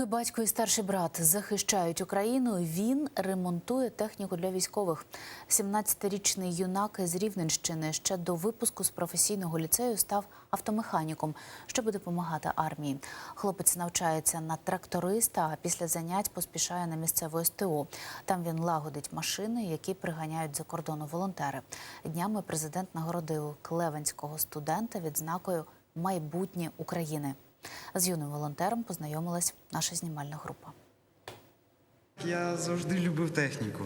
Поки батько і старший брат захищають Україну, він ремонтує техніку для військових. 17-річний юнак з Рівненщини ще до випуску з професійного ліцею став автомеханіком, щоб допомагати армії. Хлопець навчається на тракториста, а після занять поспішає на місцеву СТО. Там він лагодить машини, які приганяють за кордону волонтери. Днями президент нагородив клевенського студента відзнакою майбутнє України. З юним волонтером познайомилась наша знімальна група. Я завжди любив техніку.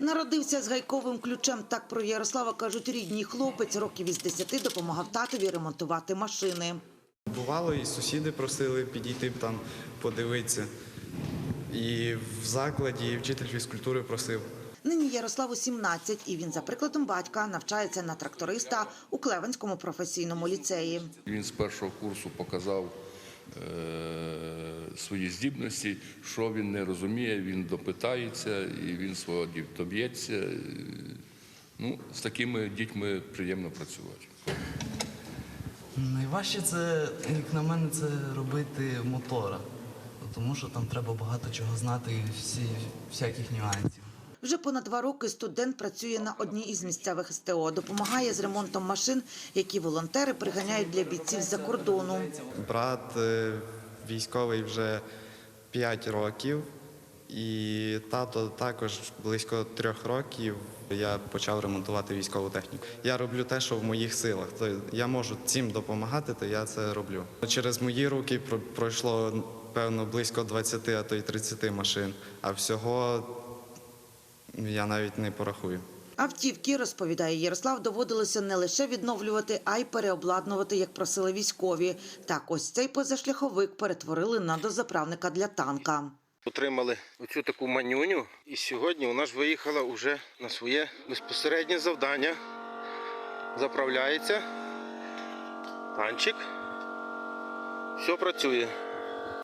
Народився з гайковим ключем. Так про Ярослава кажуть рідні. Хлопець років із 10 допомагав татові ремонтувати машини. Бувало, і сусіди просили підійти б там подивитися. І в закладі і вчитель фізкультури просив. Нині Ярославу 17, і він за прикладом батька навчається на тракториста у Клевенському професійному ліцеї. Він з першого курсу показав е, свої здібності, що він не розуміє, він допитається і він свого доб'ється. Ну, з такими дітьми приємно працювати. Найважче це, як на мене, це робити мотора, тому що там треба багато чого знати і всі, всяких нюансів. Вже понад два роки студент працює на одній із місцевих СТО. Допомагає з ремонтом машин, які волонтери приганяють для бійців з-за кордону. Брат е, військовий вже 5 років, і тато також близько трьох років. Я почав ремонтувати військову техніку. Я роблю те, що в моїх силах. То я можу цим допомагати, то я це роблю. Через мої руки про- пройшло певно близько 20, а то й 30 машин. А всього я навіть не порахую. Автівки, розповідає Ярослав, доводилося не лише відновлювати, а й переобладнувати, як просили військові. Так, ось цей позашляховик перетворили на дозаправника для танка. Отримали оцю таку манюню, і сьогодні вона ж виїхала вже на своє безпосереднє завдання. Заправляється. Танчик. Все працює.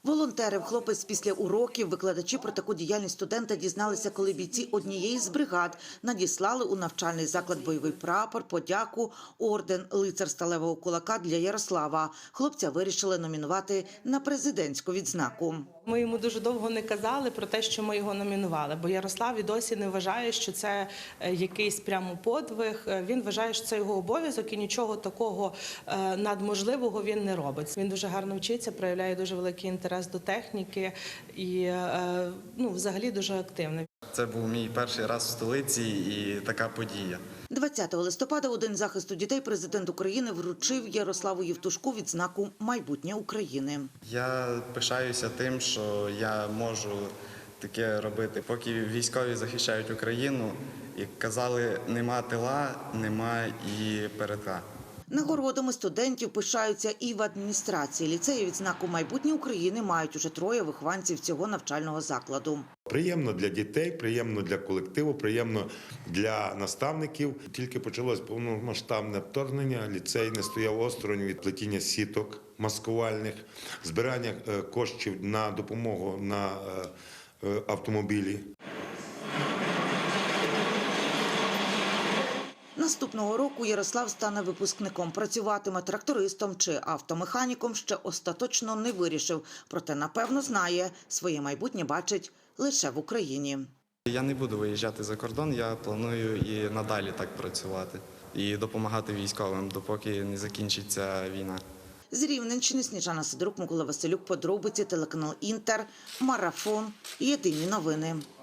Волонтерів хлопець після уроків, викладачі про таку діяльність студента дізналися, коли бійці однієї з бригад надіслали у навчальний заклад бойовий прапор, подяку, орден лицар сталевого кулака для Ярослава. Хлопця вирішили номінувати на президентську відзнаку. Ми йому дуже довго не казали про те, що ми його номінували, бо Ярослав і досі не вважає, що це е, якийсь прямо подвиг. Е, Він вважає, що це його обов'язок і нічого такого е, надможливого він не робить. Він дуже гарно вчиться, проявляє дуже великий інтерес до техніки і е, ну, взагалі дуже активний. Це був мій перший раз в столиці і така подія. 20 листопада у День захисту дітей президент України вручив Ярославу Євтушку відзнаку майбутнє України. Я пишаюся тим, що я можу таке робити. Поки військові захищають Україну, як казали, нема тила, нема і передка. Нагородами студентів пишаються і в адміністрації. Ліцеї відзнаку майбутнє України мають уже троє вихованців цього навчального закладу. Приємно для дітей, приємно для колективу, приємно для наставників. Тільки почалось повномасштабне вторгнення. Ліцей не стояв осторонь від плетіння сіток маскувальних, збирання е, коштів на допомогу на е, е, автомобілі. Наступного року Ярослав стане випускником. Працюватиме трактористом чи автомеханіком ще остаточно не вирішив. Проте, напевно, знає, своє майбутнє бачить лише в Україні. Я не буду виїжджати за кордон, я планую і надалі так працювати і допомагати військовим, допоки не закінчиться війна. З Рівненщини Сніжана Сидорук, Микола Василюк, подробиці, телеканал Інтер, Марафон, Єдині новини.